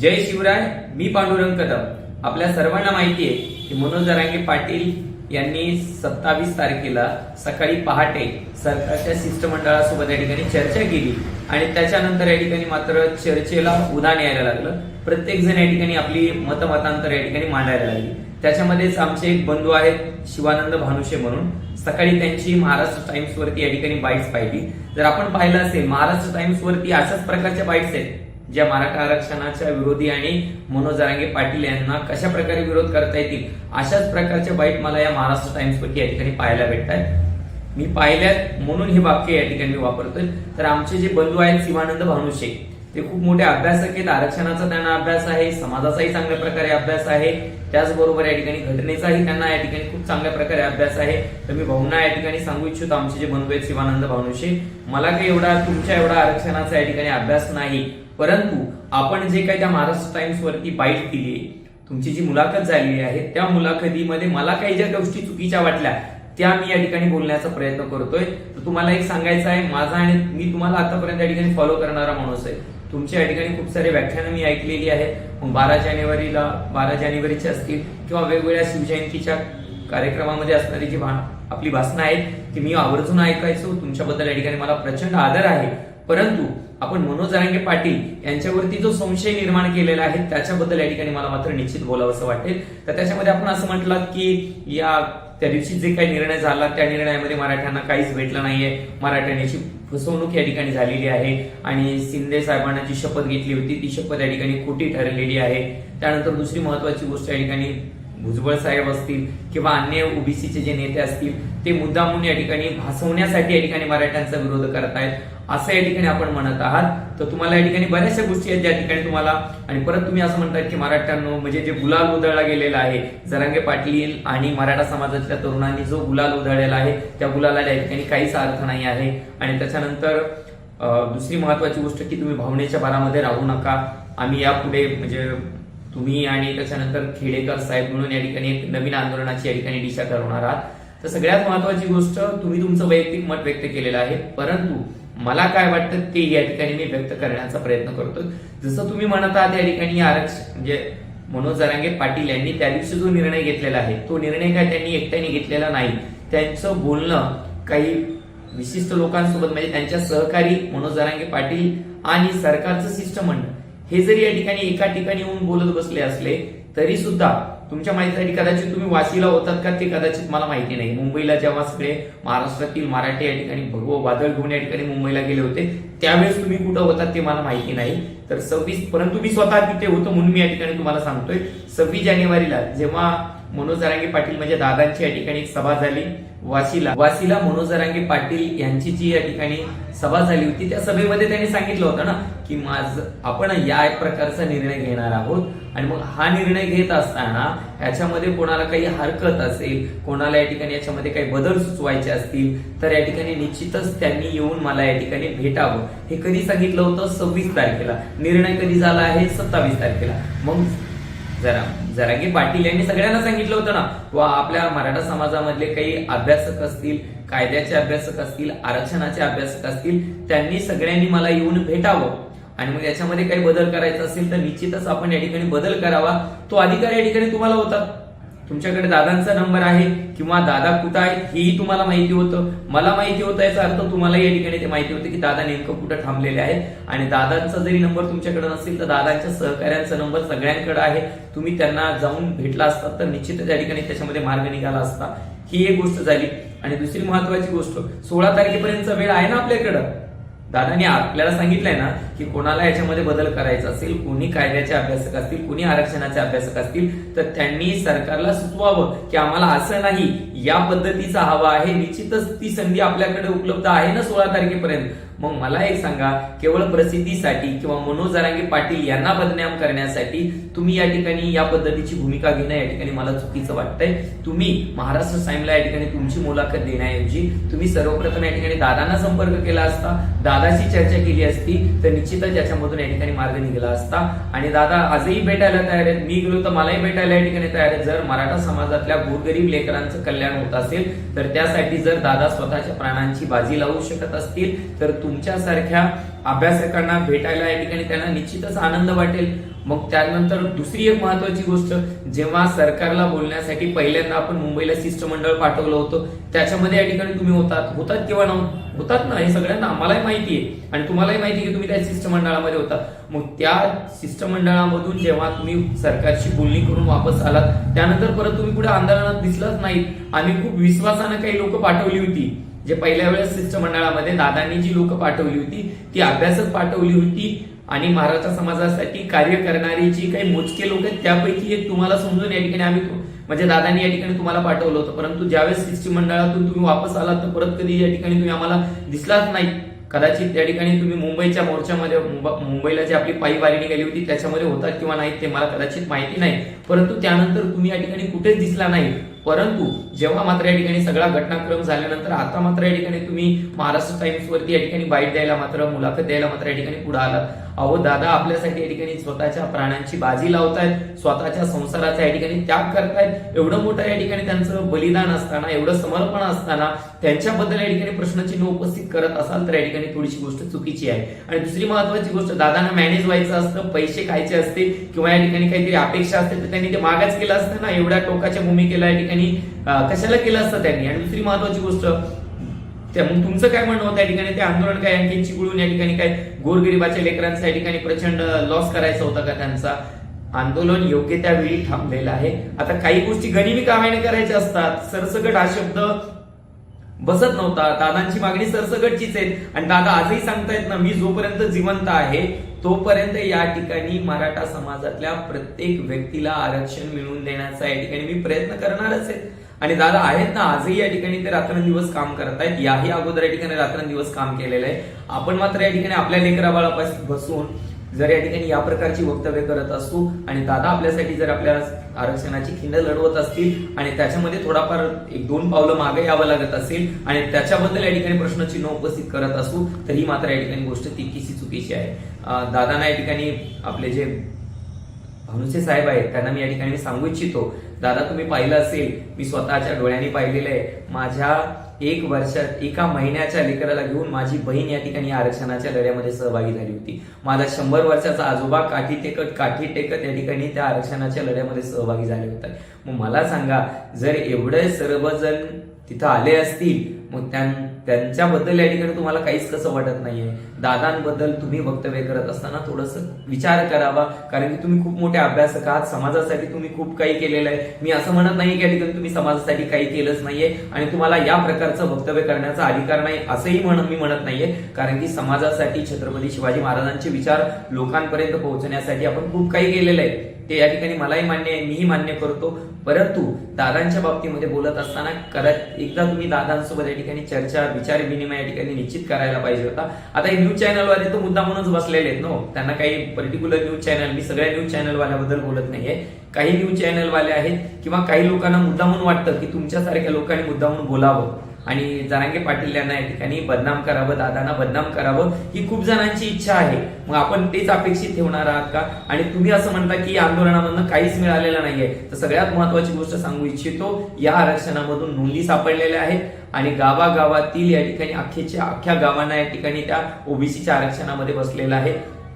जय शिवराय मी पांडुरंग कदम आपल्या सर्वांना माहिती आहे की मनोज जरांगे पाटील यांनी सत्तावीस तारखेला सकाळी पहाटे सरकारच्या शिष्टमंडळासोबत या ठिकाणी चर्चा केली आणि त्याच्यानंतर या ठिकाणी मात्र चर्चेला उदान यायला लागलं. प्रत्येक जण या ठिकाणी आपली मतमतांतर या ठिकाणी मांडायला लागली. त्याच्यामध्येच आमचे एक बंधू आहेत शिवानंद भानुशे म्हणून. सकाळी त्यांची महाराष्ट्र टाइम्स वरती या ठिकाणी बाईट्स पाहिली. जर आपण पाहिलं असेल महाराष्ट्र टाइम्स वरती अशाच प्रकारच्या बाईट्स आहेत. ज्या मराठा आरक्षणाच्या विरोधी आणि मनोज रांगे पाटील यांना कशा प्रकारे विरोध करता येतील अशाच प्रकारच्या बाईट मला या महाराष्ट्र टाइम्स वरती या ठिकाणी पाहायला भेटतात मी पाहिल्यात म्हणून हे वाक्य या ठिकाणी वापरतोय. तर आमचे जे बंधू आहेत शिवानंद भानुशे ते खूप मोठे अभ्यासक आहेत. आरक्षणाचा त्यांना अभ्यास आहे. समाजाचाही चांगल्या प्रकारे अभ्यास आहे. त्याचबरोबर या ठिकाणी घटनेचाही त्यांना या ठिकाणी खूप चांगल्या प्रकारे अभ्यास आहे. तर मी भावना या ठिकाणी सांगू इच्छितो. आमचे जे बंधू आहेत शिवानंद भानुशे मला काही एवढा तुमच्या एवढा आरक्षणाचा या ठिकाणी अभ्यास नाही. परंतु आपण जे काही त्या महाराष्ट्र टाइम्स वरती बाईट दिली तुमची जी मुलाखत झालेली आहे त्या मुलाखतीमध्ये मला काही ज्या गोष्टी चुकीच्या वाटल्या त्या मी या ठिकाणी बोलण्याचा प्रयत्न करतोय. तर तुम्हाला एक सांगायचं आहे माझा आणि मी तुम्हाला आतापर्यंत या ठिकाणी फॉलो करणारा माणूस आहे. तुमच्या या ठिकाणी खूप सारे व्याख्यानं मी ऐकलेली आहेत. मग बारा जानेवारीला बारा जानेवारीचे असतील किंवा वेगवेगळ्या शिवजयंतीच्या कार्यक्रमामध्ये असणारी जी भा- आपली भाषणं आहेत ती मी आवर्जून ऐकायचो. तुमच्याबद्दल या ठिकाणी मला प्रचंड आदर आहे. परंतु आपण मनोज जरांगे पाटील यांच्यावरती जो संशय निर्माण केलेला आहे त्याच्याबद्दल या ठिकाणी मला मात्र निश्चित बोलावं असं वाटेल. तर त्याच्यामध्ये आपण असं म्हटलं की या त्या दिवशी जे काही निर्णय झाला त्या निर्णयामध्ये मराठ्यांना काहीच भेटलं नाहीये. मराठ्यांची फसवणूक या ठिकाणी झालेली आहे. आणि शिंदे साहेबांना जी शपथ घेतली होती ती शपथ या ठिकाणी खोटी ठरलेली आहे. त्यानंतर दुसरी महत्वाची गोष्ट या ठिकाणी भुजबळ साहेब असतील किंवा अन्य ओबीसीचे जे नेते असतील ते मुद्दामून या ठिकाणी भासवण्यासाठी या ठिकाणी मराठ्यांचा विरोध करतायत. असं या ठिकाणी आपण म्हणत आहात. तर तुम्हाला या ठिकाणी बऱ्याचशा गोष्टी आहेत ज्या ठिकाणी तुम्हाला आणि परत तुम्ही असं म्हणतात की मराठ्यांनो म्हणजे जे गुलाल उधळला गेलेला आहे जरांगे पाटील आणि मराठा समाजातल्या तरुणांनी जो गुलाल उधळलेला आहे त्या गुलाला या ठिकाणी काहीच अर्थ नाही आहे. आणि त्याच्यानंतर दुसरी महत्वाची गोष्ट की तुम्ही भावनेच्या भारामध्ये राहू नका. आम्ही यापुढे म्हणजे तुम्ही आणि त्याच्यानंतर खेडेकर साहेब म्हणून या ठिकाणी एक नवीन आंदोलनाची या ठिकाणी दिशा ठरवणार आहात. तर सगळ्यात महत्वाची गोष्ट तुम्ही तुमचं वैयक्तिक मत व्यक्त केलेलं आहे. परंतु मला काय वाटतं ते या ठिकाणी मी व्यक्त करण्याचा प्रयत्न करतो जसं तुम्ही म्हणत आहात या ठिकाणी आरक्षण म्हणजे मनोज जरांगे पाटील यांनी त्या दिवशी जो निर्णय घेतलेला आहे तो निर्णय काय त्यांनी एकट्याने घेतलेला नाही. त्यांचं बोलणं काही विशिष्ट लोकांसोबत म्हणजे त्यांच्या सहकारी मनोज जरांगे पाटील आणि सरकारचं शिष्टमंडळ हे जरी या ठिकाणी एका ठिकाणी येऊन बोलत बसले असले तरी सुद्धा तुमच्या माहितीसाठी कदाचित तुम्ही वाशीला होतात का ते कदाचित मला माहिती नाही. मुंबईला जेव्हा सगळे महाराष्ट्रातील मराठी या ठिकाणी भगव वादळ घेऊन या ठिकाणी मुंबईला गेले होते त्यावेळेस तुम्ही कुठं होतात ते मला माहिती नाही. तर सव्वीस परंतु मी स्वतः तिथे होतो म्हणून मी या ठिकाणी तुम्हाला सांगतोय. सव्वीस जानेवारीला जेव्हा मनोज जरांगे पाटील म्हणजे दादांची या ठिकाणी एक सभा झाली वाशीला. वाशीला मनोज जरांगे पाटील यांची जी या ठिकाणी सभा झाली होती त्या सभेमध्ये त्यांनी सांगितलं होतं ना की माझ आपण या एक प्रकारचा निर्णय घेणार आहोत. आणि मग हा निर्णय घेत असताना याच्यामध्ये कोणाला काही हरकत असेल कोणाला या ठिकाणी याच्यामध्ये काही बदल सुचवायचे असतील तर या ठिकाणी निश्चितच त्यांनी येऊन मला या ठिकाणी भेटावं. हे कधी सांगितलं होतं? सव्वीस तारखेला. निर्णय कधी झाला आहे? सत्तावीस तारखेला. मग जरा जरांगे पाटील यांनी सगळ्यांना सांगितलं होतं ना वा आपल्या मराठा समाजामधले काही अभ्यासक असतील कायद्याचे अभ्यासक असतील आरक्षणाचे अभ्यासक असतील त्यांनी सगळ्यांनी मला येऊन भेटावं. आणि मग याच्यामध्ये काही बदल करायचा असेल तर निश्चितच आपण या ठिकाणी बदल करावा. तो अधिकार या ठिकाणी तुम्हाला होता. तुमच्याकडे दादांचा नंबर आहे किंवा दादा कुठं आहेत हेही तुम्हाला माहिती होतं. मला माहिती होतं याचा अर्थ तुम्हाला या ठिकाणी ते माहिती होतं की दादा नेमकं कुठं थांबलेले आहेत. आणि दादांचा जरी नंबर तुमच्याकडे नसेल तर दादांच्या सहकार्यांचा नंबर सगळ्यांकडे आहे. तुम्ही त्यांना जाऊन भेटला असतात तर निश्चितच या ठिकाणी त्याच्यामध्ये मार्ग निघाला असता. ही एक गोष्ट झाली. आणि दुसरी महत्वाची गोष्ट सोळा तारखेपर्यंतचा वेळ आहे ना आपल्याकडं? दादाने आपल्याला सांगितलंय ना की कोणाला याच्यामध्ये बदल करायचा असेल कोणी कायद्याचे अभ्यासक असतील कोणी आरक्षणाचे अभ्यासक असतील तर त्यांनी सरकारला सुचवावं की आम्हाला असं नाही या पद्धतीचा हवा आहे निश्चितच ती संधी आपल्याकडे उपलब्ध आहे ना सोळा तारखेपर्यंत. मग मला एक सांगा केवळ प्रसिद्धीसाठी किंवा मनोज जरांगे पाटील यांना बदनाम करण्यासाठी तुम्ही या ठिकाणी या पद्धतीची भूमिका घेणं या ठिकाणी मला चुकीचं वाटतंय. तुम्ही महाराष्ट्र साईमला या ठिकाणी तुमची मुलाखत देण्याऐवजी तुम्ही सर्वप्रथम या ठिकाणी दादांना संपर्क केला असता दादाशी चर्चा केली असती तर निश्चितच याच्यामधून या ठिकाणी मार्ग निघाला असता. आणि दादा आजही भेटायला तयार आहेत. मी गेलो तर मलाही भेटायला या ठिकाणी तयार आहेत. जर मराठा समाजातल्या गोरगरीब लेकरांचं कल्याण होत असेल तर त्यासाठी जर दादा स्वतःच्या प्राणांची बाजी लावू शकत असतील तर तुमच्यासारख्या अभ्यासकांना भेटायला या ठिकाणी त्यांना निश्चितच आनंद वाटेल. मग त्यानंतर दुसरी एक महत्वाची गोष्ट जेव्हा सरकारला बोलण्यासाठी पहिल्यांदा आपण मुंबईला शिष्टमंडळ पाठवलं होतं त्याच्यामध्ये या ठिकाणी तुम्ही होतात. होतात किंवा नव्हत होतात ना हे सगळ्यांना आम्हालाही माहिती आहे. आणि तुम्हालाही माहिती आहे की तुम्ही त्या शिष्टमंडळामध्ये होता. मग त्या शिष्टमंडळामधून जेव्हा तुम्ही सरकारची बोलणी करून वापस आलात त्यानंतर परत तुम्ही पुढे आंदोलनात दिसलाच नाही आम्ही खूप विश्वासानं काही लोक पाठवली होती. जे पहिल्या वेळेस शिष्टमंडळामध्ये दादांनी जी लोक पाठवली होती ती अभ्यासक पाठवली होती आणि महाराष्ट्र समाजासाठी कार्य करणारी जी काही मोजके लोक आहेत त्यापैकी एक तुम्हाला समजून या ठिकाणी आम्ही म्हणजे दादांनी या ठिकाणी तुम्हाला पाठवलं होतं. परंतु ज्यावेळेस शिष्टमंडळातून तुम्ही वापस आलात तर परत कधी या ठिकाणी तुम्ही आम्हाला दिसलाच नाही. कदाचित त्या ठिकाणी तुम्ही मुंबईच्या मोर्चामध्ये मुंबईला जी आपली पायी वारी निघाली होती त्याच्यामध्ये होतात किंवा नाही ते मला कदाचित माहिती नाही. परंतु त्यानंतर तुम्ही या ठिकाणी कुठेच दिसला नाही. परंतु जेव्हा मात्र या ठिकाणी सगळा घटनाक्रम झाल्यानंतर आता मात्र या ठिकाणी तुम्ही महाराष्ट्र टाइम्स वरती या ठिकाणी बाईट द्यायला मात्र मुलाखत द्यायला मात्र या ठिकाणी पुढे आला अहो दादा आपल्यासाठी या ठिकाणी स्वतःच्या प्राण्यांची बाजी लावतायत स्वतःच्या संसाराचा या ठिकाणी त्याग करतायत एवढं मोठं या ठिकाणी त्यांचं बलिदान असताना एवढं समर्पण असताना त्यांच्याबद्दल या ठिकाणी प्रश्नचिन्ह उपस्थित करत असाल तर या ठिकाणी थोडीशी गोष्ट चुकीची आहे आणि दुसरी महत्वाची गोष्ट दादांना मॅनेज व्हायचं असतं पैसे खायचे असते किंवा या ठिकाणी काहीतरी अपेक्षा असते तर त्यांनी ते मागाच केलं असतं ना एवढ्या टोकाच्या भूमिकेला या ठिकाणी ठिकाणी कशाला केलं असतं त्यांनी? आणि दुसरी महत्वाची गोष्ट त्या तुमचं काय म्हणणं होतं या ठिकाणी? ते आंदोलन काय? आणखी चिकळून या ठिकाणी काय गोरगरिबाच्या लेकरांचा या ठिकाणी प्रचंड लॉस करायचा होता का त्यांचा? आंदोलन योग्य त्या वेळी थांबलेलं आहे. आता काही गोष्टी गनिमी कामाने करायच्या असतात. सरसकट हा शब्द बसत नव्हता. दादांची मागणी सरसगटचीच आहे. आणि दादा आजही सांगतायत ना मी जोपर्यंत जिवंत आहे तोपर्यंत या ठिकाणी मराठा समाजातल्या प्रत्येक व्यक्तीला आरक्षण मिळवून देण्याचा या ठिकाणी मी प्रयत्न करणारच आहे. आणि दादा आहेत ना आजही या ठिकाणी ते रात्रंदिवस काम करत आहेत याही अगोदर या ठिकाणी रात्रंदिवस काम केलेलं आहे. आपण मात्र या ठिकाणी आपल्या लेकराबाळापासून बसून जर या ठिकाणी या प्रकारची वक्तव्य करत असू आणि दादा आपल्यासाठी जर आपल्या आरक्षणाची खिंड लढवत असतील आणि त्याच्यामध्ये थोडाफार एक दोन पावलं मागे यावं लागत असेल आणि त्याच्याबद्दल या ठिकाणी प्रश्नचिन्ह उपस्थित करत असू तर ही मात्र या ठिकाणी गोष्ट तितकीशी चुकीची आहे. दादांना या ठिकाणी आपले जे भानुसे साहेब आहेत त्यांना मी या ठिकाणी सांगू इच्छितो. दादा तुम्ही पाहिलं असेल मी स्वतःच्या डोळ्यांनी पाहिलेलं आहे. माझ्या एक वर्षात एका महिन्याच्या लेकराला घेऊन माझी बहीण या ठिकाणी आरक्षणाच्या लढ्यामध्ये सहभागी झाली होती. माझा शंभर वर्षाचा आजोबा काठी टेकत काठी टेकत या ठिकाणी त्या आरक्षणाच्या लढ्यामध्ये सहभागी झाले होते. मग मला सांगा जर एवढे सर्वजण तिथं आले असतील मग त्यां- त्यांच्याबद्दल या ठिकाणी तुम्हाला काहीच कसं वाटत नाहीये. दादांबद्दल तुम्ही वक्तव्य करत असताना थोडस विचार करावा. कारण की तुम्ही खूप मोठे अभ्यासक आहात. समाजासाठी तुम्ही खूप काही केलेलं आहे. मी असं म्हणत नाही की या ठिकाणी तुम्ही समाजासाठी काही केलंच नाहीये. आणि तुम्हाला या प्रकारचं वक्तव्य करण्याचा अधिकार नाही असंही म्हण मी म्हणत नाहीये. कारण की समाजासाठी छत्रपती शिवाजी महाराजांचे विचार लोकांपर्यंत पोहोचण्यासाठी आपण खूप काही केलेलं आहे. ते या ठिकाणी मलाही मान्य आहे मीही मान्य करतो. परंतु दादांच्या बाबतीमध्ये बोलत असताना करत एकदा तुम्ही दादांसोबत या ठिकाणी चर्चा विचार विनिमय या ठिकाणी निश्चित करायला पाहिजे होता. आता हे न्यूज चॅनलवाले तो मुद्दा म्हणूनच बसलेले आहेत नो त्यांना काही पर्टिक्युलर न्यूज चॅनल मी सगळ्या न्यूज चॅनलवाल्याबद्दल बोलत नाहीये. काही न्यूज चॅनलवाले आहेत किंवा काही लोकांना मुद्दा म्हणून वाटतं की तुमच्यासारख्या लोकांनी मुद्दा म्हणून बोलावं. आणि जरांगे पाटील यांना या ठिकाणी बदनाम करावं दादांना बदनाम करावं ही खूप जणांची इच्छा आहे. मग आपण तेच अपेक्षित ठेवणार आहात का? आणि तुम्ही असं म्हणता की आंदोलनामधून आंदोलनामधनं काहीच मिळालेलं नाहीये. तर सगळ्यात महत्वाची गोष्ट सांगू इच्छितो या आरक्षणामधून नोंदी सापडलेल्या आहेत आणि गावागावातील या ठिकाणी अख्खेच्या अख्ख्या गावांना या ठिकाणी त्या ओबीसीच्या आरक्षणामध्ये बसलेला आहे.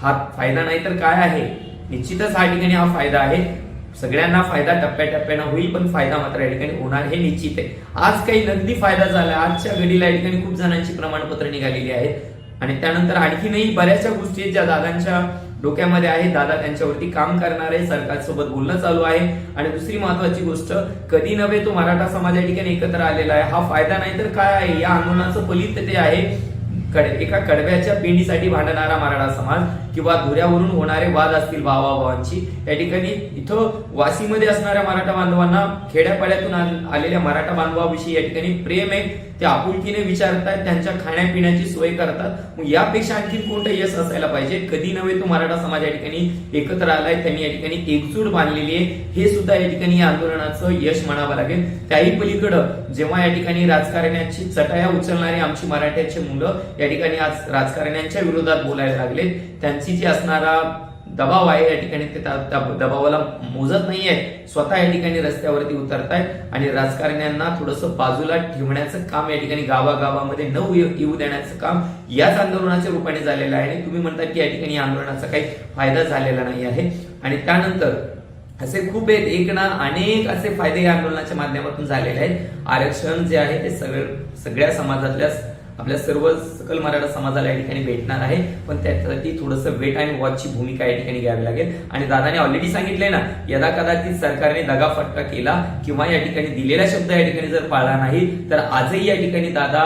हा फायदा नाही तर काय आहे? निश्चितच हा ठिकाणी हा फायदा आहे. सगळ्यांना फायदा टप्प्याटप्प्यानं होईल पण फायदा मात्र या ठिकाणी होणार हे निश्चित आहे. आज काही नगदी फायदा झाला आजच्या घडीला या ठिकाणी खूप जणांची प्रमाणपत्र निघालेली आहेत. आणि त्यानंतर आणखीनही बऱ्याचशा गोष्टी आहेत ज्या दादांच्या डोक्यामध्ये आहे दादा त्यांच्यावरती काम करणार आहे सरकारसोबत बोलणं चालू आहे. आणि दुसरी महत्वाची गोष्ट कधी नव्हे तो मराठा समाज या ठिकाणी एकत्र आलेला आहे. हा फायदा नाही तर काय आहे? या आंदोलनाचं फलित ते आहे. कड- एका कडव्याच्या पेंडीसाठी भांडणारा मराठा समाज. किंवा धुऱ्यावरून होणारे वाद असतील भावाभावांची या ठिकाणी इथं वाशीमध्ये असणाऱ्या मराठा बांधवांना खेड्यापाड्यातून आलेल्या मराठा बांधवाविषयी या ठिकाणी प्रेम आहे. ते आपुलकीने विचारतात त्यांच्या खाण्यापिण्याची सोय करतात. मग यापेक्षा आणखी कोणतं यश असायला पाहिजे? कधी नव्हे तो मराठा समाज या ठिकाणी एकत्र आलाय त्यांनी या ठिकाणी एकजूट बांधलेली आहे. हे सुद्धा या ठिकाणी या आंदोलनाचं यश म्हणावं लागेल. त्याही पलीकडं जेव्हा या ठिकाणी राजकारण्याची चटाया उचलणारी आमची मराठ्याची मुलं या ठिकाणी आज राजकारण्यांच्या विरोधात बोलायला लागले त्यांचं जी असणारा दबाव आहे या ठिकाणी ते दबावाला मोजत नाहीये. स्वतः या ठिकाणी रस्त्यावरती उतरतायत आणि राजकारण्यांना थोडंसं बाजूला ठेवण्याचं काम या ठिकाणी गावागावामध्ये न येऊ देण्याचं काम याच आंदोलनाच्या रूपाने झालेलं आहे. आणि तुम्ही म्हणता की या ठिकाणी आंदोलनाचा काही फायदा झालेला नाही आहे. आणि त्यानंतर असे खूप आहेत एक ना अनेक असे फायदे या आंदोलनाच्या माध्यमातून झालेले आहेत. आरक्षण जे आहे ते सगळं सगळ्या समाजातल्या आपल्या सर्व सकल मराठा समाजाला या ठिकाणी भेटणार आहे. पण त्यासाठी थोडंसं वेट आणि वॉचची भूमिका या ठिकाणी घ्यावी लागेल. आणि दादाने ऑलरेडी सांगितलंय ना यदा कदाचित सरकारने दगाफटका केला किंवा या ठिकाणी दिलेला शब्द या ठिकाणी जर पाळला नाही तर आजही या ठिकाणी दादा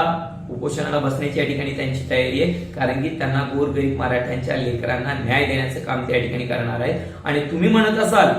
उपोषणाला बसण्याची या ठिकाणी त्यांची तयारी आहे. कारण की त्यांना गोरगरीब मराठ्यांच्या लेकरांना न्याय देण्याचं काम ते या ठिकाणी करणार आहे. आणि तुम्ही म्हणत असाल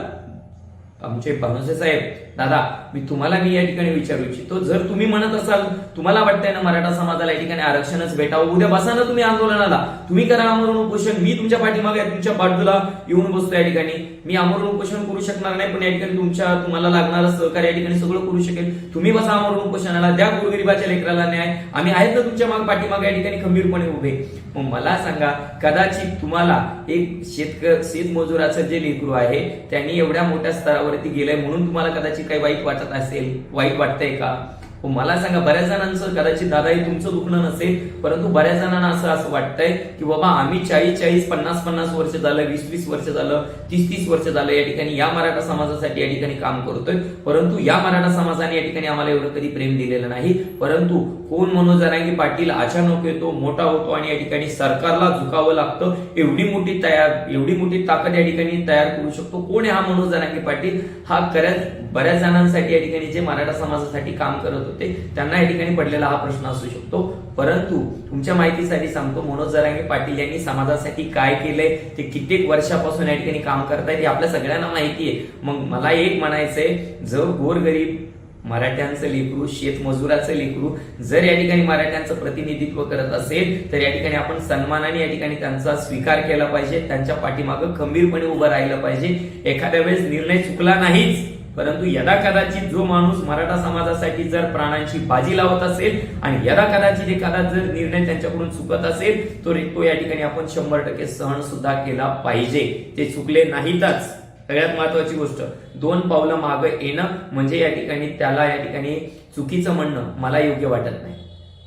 आमचे भानुसे साहेब दादा मी तुम्हाला मी या ठिकाणी विचारू इच्छितो जर तुम्ही म्हणत असाल तुम्हाला वाटतंय ना मराठा समाजाला या ठिकाणी आरक्षणच भेटावं? उद्या बसा ना तुम्ही आंदोलनाला. तुम्ही करा आमरण उपोषण मी तुमच्या पाठीमागे तुमच्या बाजूला येऊन बसतो या ठिकाणी. मी आमरण उपोषण करू शकणार नाही पण या ठिकाणी तुमच्या तुम्हाला लागणारं सहकार्य या ठिकाणी सगळं करू शकेल. तुम्ही बसा आमरण उपोषणाला द्या गोरगरिबाच्या लेकराला न्याय. आम्ही आहेत ना तुमच्या माग पाठीमाग या ठिकाणी खंबीरपणे उभे. मग मला सांगा कदाचित तुम्हाला एक शेतक शेतमजुराचं जे लेकरू आहे त्यांनी एवढ्या मोठ्या स्तरावरती गेलंय म्हणून तुम्हाला कदाचित काही वाईट वाटत असेल वाईट वाटतंय का? हो, मला सांगा बऱ्याच जणांचं कदाचित दादा हे तुमचं दुखणं नसेल परंतु बऱ्याच जणांना असं असं वाटतंय की बाबा आम्ही चाळीस चाळीस पन्नास पन्नास वर्ष झालं वीस वीस वर्ष झालं तीस तीस वर्ष झालं या ठिकाणी या मराठा समाजासाठी या ठिकाणी काम करतोय. परंतु या मराठा समाजाने या ठिकाणी आम्हाला एवढं कधी प्रेम दिलेलं नाही. परंतु कोण मनोज जरांगी पाटील अचानक येतो मोठा होतो आणि या ठिकाणी सरकारला झुकावं लागतं. एवढी मोठी तयार एवढी मोठी ताकद या ठिकाणी तयार करू शकतो. कोण हा मनोज जरांगी पाटील? हा खऱ्याच बऱ्याच जणांसाठी या ठिकाणी जे मराठा समाजासाठी काम करत होते त्यांना या ठिकाणी पडलेला हा प्रश्न असू शकतो. परंतु तुमच्या माहितीसाठी सांगतो मनोज जरांगे पाटील यांनी समाजासाठी काय केलंय ते कित्येक वर्षापासून या ठिकाणी काम करतायत हे आपल्या सगळ्यांना माहिती आहे. मग मला एक म्हणायचंय जर गोरगरीब मराठ्यांचं लेकरू शेतमजुराचं लेकरू जर या ठिकाणी मराठ्यांचं प्रतिनिधित्व करत असेल तर या ठिकाणी आपण सन्मानाने या ठिकाणी त्यांचा स्वीकार केला पाहिजे त्यांच्या पाठीमागं खंबीरपणे उभं राहिलं पाहिजे. एखाद्या वेळेस निर्णय चुकला नाहीच परंतु यदा कदाचित जो माणूस मराठा समाजासाठी जर प्राणांची बाजी लावत असेल आणि यदा कदाचित एखादा जर निर्णय त्यांच्याकडून चुकत असेल तर तो या ठिकाणी आपण शंभर टक्के सहन सुद्धा केला पाहिजे. ते चुकले नाहीतच. सगळ्यात महत्वाची गोष्ट दोन पावलं मागं येणं म्हणजे या ठिकाणी त्याला या ठिकाणी चुकीचं म्हणणं मला योग्य वाटत नाही.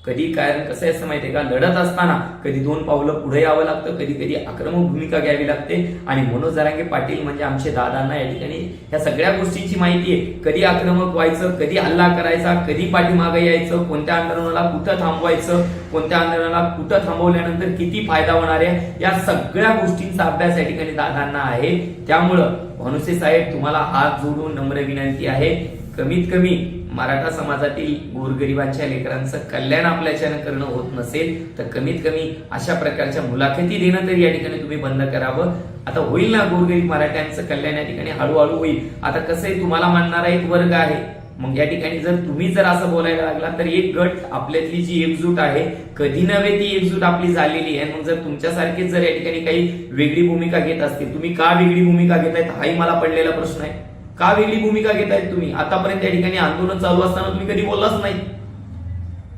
कधी काय कसं आहे असं माहितीये का? लढत असताना कधी दोन पावलं पुढे यावं लागतं कधी कधी आक्रमक भूमिका घ्यावी लागते. आणि मनोज जरांगे पाटील म्हणजे आमचे दादांना या ठिकाणी ह्या सगळ्या गोष्टींची माहिती आहे. कधी आक्रमक व्हायचं कधी हल्ला करायचा कधी पाठीमागे यायचं कोणत्या आंदोलनाला कुठं थांबवायचं कोणत्या आंदोलनाला कुठं थांबवल्यानंतर किती फायदा होणार आहे या सगळ्या गोष्टींचा अभ्यास या ठिकाणी दादांना आहे. त्यामुळं भानुसे साहेब तुम्हाला हात जोडून नम्र विनंती आहे. कमीत कमी मराठा समाजातील गोरगरिबांच्या लेकरांचं कल्याण आपल्याच्यानं करणं होत नसेल तर कमीत कमी अशा प्रकारच्या मुलाखती देणं तरी या ठिकाणी तुम्ही बंद करावं. आता होईल ना गोरगरीब मराठ्यांचं कल्याण या ठिकाणी? हळूहळू होईल. आता कसं आहे तुम्हाला मानणारा एक वर्ग आहे. मग या ठिकाणी जर तुम्ही जर असं बोलायला लागला तर एक गट आपल्यातली जी एकजूट आहे कधी नव्हे ती एकजूट आपली झालेली आहे. मग जर तुमच्यासारखीच जर या ठिकाणी काही वेगळी भूमिका घेत असतील तुम्ही का वेगळी भूमिका घेत आहेत हाही मला पडलेला प्रश्न आहे. का वेगळी भूमिका घेतायत तुम्ही. आतापर्यंत या ठिकाणी आंदोलन चालू असताना तुम्ही कधी बोललाच नाही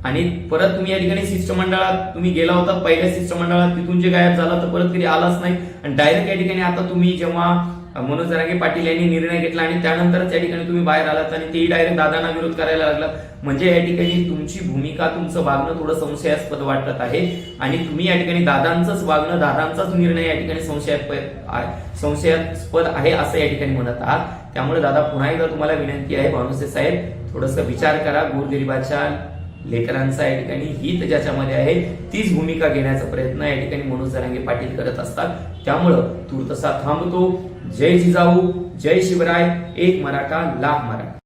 आणि परत तुम्ही या ठिकाणी शिष्टमंडळात तुम्ही गेला होता पहिल्या शिष्टमंडळात तिथून जे गायब झाला तर परत कधी आलाच नाही. आणि डायरेक्ट या ठिकाणी आता तुम्ही जेव्हा मनोज जरांगे पाटील यांनी निर्णय घेतला आणि त्यानंतरच या ठिकाणी तुम्ही बाहेर आलात आणि तेही डायरेक्ट दादांना विरोध करायला लागला म्हणजे या ठिकाणी तुमची भूमिका तुमचं वागणं थोडं संशयास्पद वाटत आहे. आणि तुम्ही या ठिकाणी दादांचंच वागणं दादांचाच निर्णय या ठिकाणी संशयास्पद संशयास्पद आहे असं या ठिकाणी म्हणत आहात. त्यामुळे दादा पुन्हा एकदा तुम्हाला विनंती आहे भानुसे साहेब थोडस विचार करा. गोरगरिबाच्या लेकरांचा या ठिकाणी हित ज्याच्यामध्ये आहे तीच भूमिका घेण्याचा प्रयत्न या ठिकाणी मनोज जरांगे पाटील करत असतात. त्यामुळं तूर्तसा थांबतो. जय जिजाऊ जय शिवराय एक मराठा लाख मराठा.